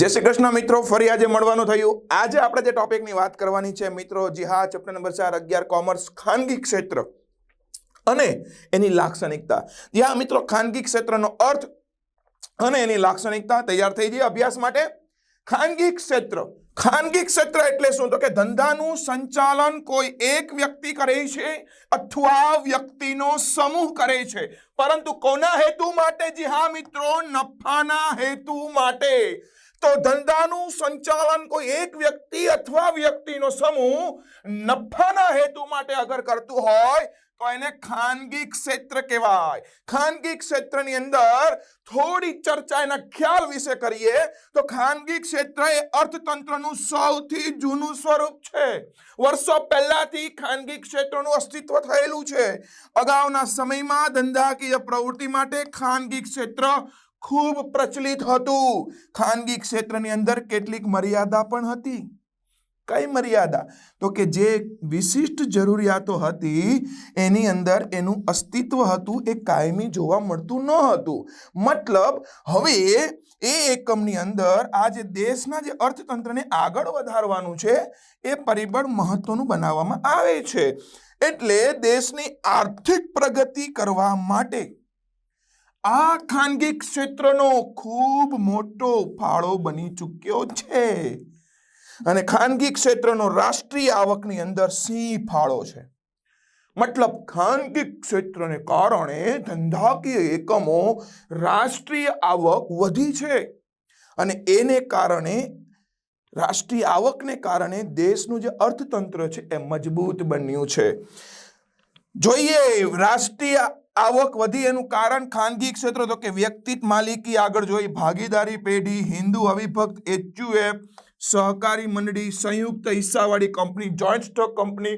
જય શ્રી કૃષ્ણ મિત્રો, ફરી આજે મળવાનું થયું. આજે આપણે જે ટોપિકની વાત કરવાની છે મિત્રો જી હા ચેપ્ટર નંબર ચાર, અગિયાર, કોમર્સ, ખાનગી ક્ષેત્ર અને એની લાક્ષણિકતા. જી હા મિત્રો, ખાનગી ક્ષેત્રનો અર્થ અને એની લાક્ષણિકતા તૈયાર થઈ જઈએ અભ્યાસ માટે. ખાનગી ક્ષેત્ર. ખાનગી ક્ષેત્ર એટલે શું? તો કે ધંધાનું સંચાલન કોઈ એક વ્યક્તિ કરે છે, અથવા વ્યક્તિનો સમૂહ કરે છે. પરંતુ કોના હેતુ માટે? જી હા મિત્રો, નફાના હેતુ માટે. તો ધંધાનું સંચાલન કોઈ એક વ્યક્તિ અથવા વ્યક્તિનો સમૂહ નફાના હેતુ માટે અગર કરતું હોય, તો એને ખાનગી ક્ષેત્ર કહેવાય. ખાનગી ક્ષેત્રની અંદર થોડી ચર્ચા એના ખ્યાલ વિશે કરીએ, તો ખાનગી ક્ષેત્ર એ અર્થતંત્રનું સૌથી જૂનું સ્વરૂપ છે. વર્ષો પહેલાથી ખાનગી ક્ષેત્રનું અસ્તિત્વ થયેલું છે. અગાઉના સમયમાં ધંધાકીય પ્રવૃત્તિ માટે ખાનગી ક્ષેત્ર ખૂબ પ્રચલિત હતું. ખાનગી ક્ષેત્રની અંદર કેટલીક મર્યાદા પણ હતી. કઈ મર્યાદા? તો કે જે વિશિષ્ટ જરૂરિયાતો હતી, એની અંદર એનું અસ્તિત્વ હતું, એ કાયમી જોવા મળતું ન હતું. મતલબ, હવે એ એકમની અંદર આ જે દેશના જે અર્થતંત્રને આગળ વધારવાનું છે, એ પરિબળ મહત્વનું બનાવવામાં આવે છે. એટલે દેશની આર્થિક પ્રગતિ કરવા માટે આ ખાનગી ક્ષેત્રનો ખૂબ મોટો ફાળો બની ચૂક્યો છે. અને ખાનગી ક્ષેત્રનો રાષ્ટ્રીય આવકની અંદર સિંહ ફાળો છે. મતલબ ખાનગી ક્ષેત્રને કારણે ધંધાકીય એકમો રાષ્ટ્રીય આવક વધી છે. અને એને કારણે, રાષ્ટ્રીય આવકને કારણે દેશનું જે અર્થતંત્ર છે એ મજબૂત બન્યું છે. જોઈએ રાષ્ટ્રીય આવક વધી એનું કારણ ખાનગી ક્ષેત્ર, તો કે વ્યક્તિત માલિકી આગળ જોઈ ભાગીદારી પેઢી, હિન્દુ અવિભક્ત એચયુએફ, સહકારી મંડળી, સંયુક્ત હિસ્સાવાળી કંપની, જોઈન્ટ સ્ટોક કંપની,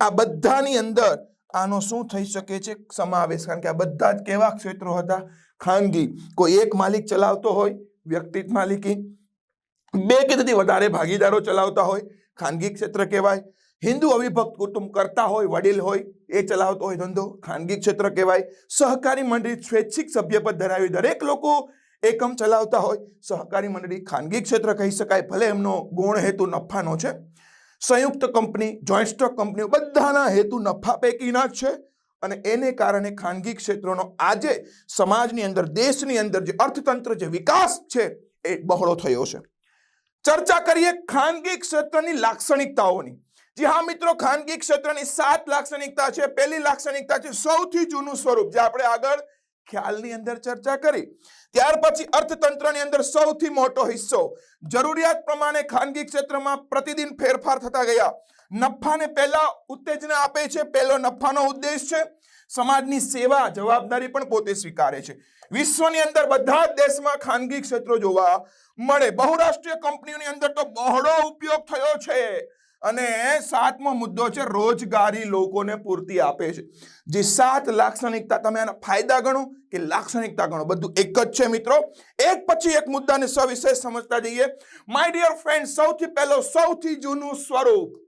આ બધાની અંદર આનો શું થઈ શકે છે સમાવેશ? કારણ કે આ બધા જ કેવા ક્ષેત્રો હતા? ખાનગી. કોઈ એક માલિક ચલાવતો હોય, વ્યક્તિત માલિકી. બે કે તેથી વધારે ભાગીદારો ચલાવતા હોય, ખાનગી ક્ષેત્ર કહેવાય. હિન્દુ અવિભક્ત કુટુંબ કરતા હોય, વડીલ હોય, એ ચલાવતો હોય ધંધો, ખાનગી ક્ષેત્ર કહેવાય, સહકારી મંડળી સ્વૈચ્છિક સભ્યપદ ધરાવી દરેક લોકો એકમ ચલાવતા હોય, સહકારી મંડળી ખાનગી ક્ષેત્ર કહી શકાય, ભલે એમનો ગુણ હેતુ નફાનો છે. સંયુક્ત કંપની જોઈન્ટ સ્ટોક કંપનીઓ બધાના હેતુ નફા પૈકીના જ છે અને એને કારણે ખાનગી ક્ષેત્રોનો આજે સમાજની અંદર, દેશની અંદર જે અર્થતંત્ર, જે વિકાસ છે, એ બહોળો થયો છે. ચર્ચા કરીએ ખાનગી ક્ષેત્રની લાક્ષણિકતાઓની. જી હા મિત્રો, ખાનગી ક્ષેત્રની સાત લાક્ષણિકતા છે. પહેલી લાક્ષણિકતા છે સૌથી જૂનું સ્વરૂપ. જે આપણે આગળ ખ્યાલની અંદર ચર્ચા કરી. ત્યાર પછી અર્થતંત્રની અંદર સૌથી મોટો હિસ્સો. જરૂરિયાત પ્રમાણે ખાનગી ક્ષેત્રમાં પ્રતિદિન ફેરફાર થતા ગયા. નફાને પહેલા ઉત્તેજના આપે છે. પહેલો નફાનો ઉદ્દેશ છે. સમાજની સેવા જવાબદારી પણ પોતે સ્વીકારે છે. વિશ્વની અંદર બધા જ દેશમાં ખાનગી ક્ષેત્રો જોવા મળે. બહુરાષ્ટ્રીય કંપનીઓની અંદર તો બહોળો ઉપયોગ થયો છે. અને સાતમો મુદ્દો છે, રોજગારી લોકોને પૂરતી આપે છે. જે સાત લાક્ષણિકતા તમે આના ફાયદા ગણો કે લાક્ષણિકતા ગણો? બધું એક જ છે મિત્રો. એક પછી એક મુદ્દાને સવિશેષ સમજતા જઈએ. માય ડિયર ફ્રેન્ડ સૌથી પહેલો, સૌથી જૂનું સ્વરૂપ.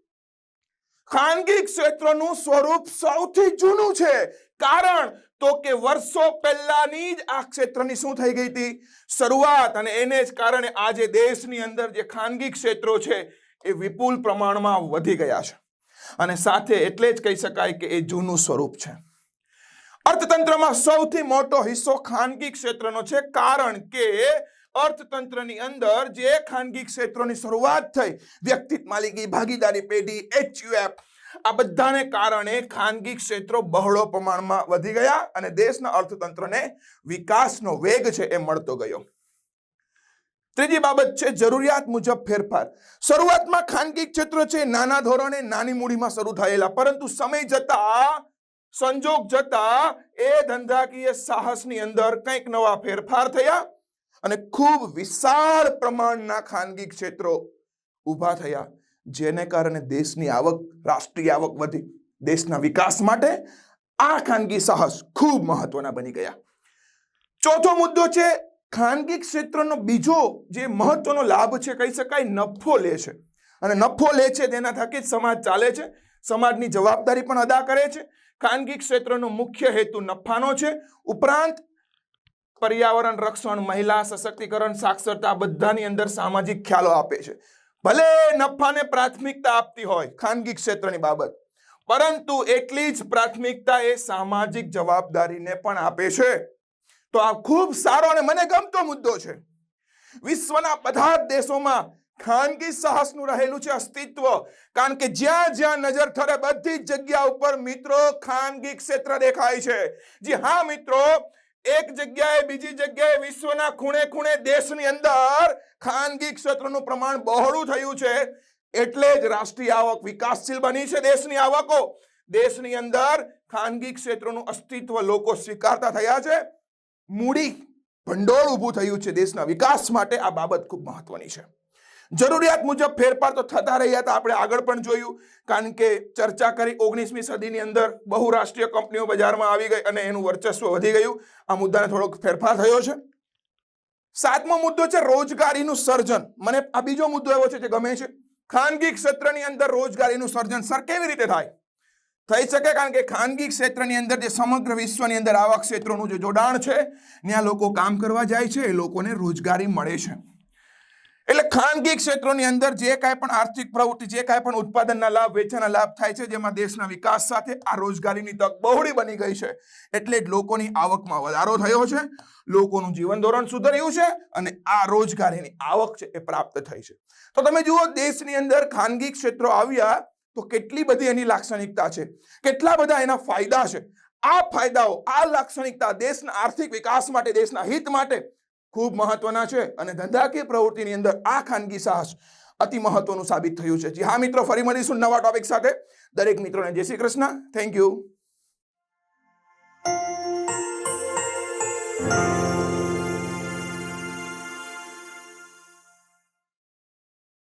ખાનગી ક્ષેત્રનું સ્વરૂપ સૌથી જૂનું છે. કારણ તો કે વર્ષો પહેલાની જ આ ક્ષેત્રની શું થઈ ગઈ હતી? શરૂઆત. અને એને જ કારણે આજે દેશની અંદર જે ખાનગી ક્ષેત્રો છે એ વિપુલ પ્રમાણમાં વધી ગયા છે. અને સાથે એટલે જ કહી શકાય કે એ જૂનું સ્વરૂપ છે. અર્થતંત્રમાં સૌથી મોટો હિસ્સો ખાનગી ક્ષેત્રનો છે, કારણ કે અર્થતંત્રની અંદર જે ખાનગી ક્ષેત્રોની શરૂઆત થઈ વ્યક્તિત માલિકી, ભાગીદારી પેઢી એચયુએફ આ બધાને કારણે ખાનગી ક્ષેત્રો બહોળો પ્રમાણમાં વધી ગયા અને દેશના અર્થતંત્રને વિકાસનો વેગ છે એ મળતો ગયો. ત્રીજી બાબત છે જરૂરિયાત મુજબ ફેરફાર. શરૂઆતમાં ખાનગી ક્ષેત્ર છે, નાના ધોરણે નાની મૂડીમાં શરૂ થયેલા, પરંતુ સમય જતા, સંજોગ જતા એ ધંધાકીય સાહસની અંદર કંઈક નવા ફેરફાર થયા અને ખૂબ વિશાળ પ્રમાણના ખાનગી ક્ષેત્રો ઊભા થયા, જેને કારણે દેશની આવક, રાષ્ટ્રીય આવક વધી, દેશના વિકાસ માટે આ ખાનગી સાહસ ખૂબ મહત્વના બની ગયા. ચોથો મુદ્દો છે ખાનગી ક્ષેત્રનો બીજો જે મહત્વનો લાભ છે, કહી શકાય, નફો લે છે. અને નફો લે છે તેના થકી જ સમાજ ચાલે છે. સમાજની જવાબદારી પણ અદા કરે છે. ખાનગી ક્ષેત્રનો મુખ્ય હેતુ નફાનો છે. ઉપરાંત પર્યાવરણ રક્ષણ, મહિલા સશક્તિકરણ, સાક્ષરતા બધાની અંદર સામાજિક ખ્યાલો આપે છે. ભલે નફાને પ્રાથમિકતા આપતી હોય ખાનગી ક્ષેત્રની બાબત, પરંતુ એટલી જ પ્રાથમિકતા એ સામાજિક જવાબદારીને પણ આપે છે. તો આ ખૂબ સારો અને મને ગમતો મુદ્દો છે. વિશ્વના બધા જ દેશોમાં ખાનગી સાહસનું રહેલું છે અસ્તિત્વ, કારણ કે જ્યાં જ્યાં નજર ઠરે બધી જ જગ્યા ઉપર મિત્રો ખાનગી ક્ષેત્ર દેખાય છે. જી હા, મિત્રો, એક જગ્યાએ બીજી જગ્યાએ વિશ્વના ખૂણે ખૂણે દેશની અંદર ખાનગી ક્ષેત્રનું પ્રમાણ બહોળું થયું છે. એટલે જ રાષ્ટ્રીય આવક વિકાસશીલ બની છે દેશની આવકો. દેશની અંદર ખાનગી ક્ષેત્રનું અસ્તિત્વ લોકો સ્વીકારતા થયા છે. મૂડી ભંડોળ ઊભું થયું છે દેશના વિકાસ માટે. આ બાબત ખૂબ મહત્વની છે. જરૂરિયાત મુજબ ફેરફાર તો થતા રહ્યા હતા. આપણે આગળ પણ જોયું. કારણ કે ચર્ચા કરી ઓગણીસમી સદીની અંદર બહુરાષ્ટ્રીય કંપનીઓ બજારમાં આવી ગઈ અને એનું વર્ચસ્વ વધી ગયું. આ મુદ્દાને થોડોક ફેરફાર થયો છે. સાતમો મુદ્દો છે રોજગારીનું સર્જન. મને આ બીજો મુદ્દો એવો છે જે ગમે છે. ખાનગી ક્ષેત્રની અંદર રોજગારીનું સર્જન સર કેવી રીતે થાય? થઈ શકે કારણ કે ખાનગી ક્ષેત્રની અંદર જે સમગ્ર વિશ્વની અંદર આવા ક્ષેત્રોનું જે જોડાણ છે, ત્યાં લોકો કામ કરવા જાય છે, એ લોકોને રોજગારી મળે છે. એટલે ખાનગી ક્ષેત્રોની અંદર જે કાંઈ પણ આર્થિક પ્રવૃત્તિ, જે કાંઈ પણ ઉત્પાદનના લાભ, વેચાણના લાભ થાય છે, જેમાં દેશના વિકાસ સાથે આ રોજગારીની તક બહોળી બની ગઈ છે. એટલે જ લોકોની આવકમાં વધારો થયો છે, લોકોનું જીવન ધોરણ સુધર્યું છે અને આ રોજગારીની આવક છે એ પ્રાપ્ત થઈ છે. તો તમે જુઓ, દેશની અંદર ખાનગી ક્ષેત્રો આવ્યા તો કેટલી બધી એની લાક્ષણિકતા છે? કેટલા બધા એના ફાયદા છે? આ ફાયદાઓ, આ લાક્ષણિકતા દેશના આર્થિક વિકાસ માટે, દેશના હિત માટે ખૂબ મહત્વના છે અને ધંધાકીય પ્રવૃત્તિની અંદર આ ખાનગી સાહસ અતિ મહત્વનું સાબિત થયું છે. જી હા મિત્રો, ફરી મળીશું નવા ટોપિક સાથે. દરેક મિત્રોને જય શ્રી કૃષ્ણ. Thank you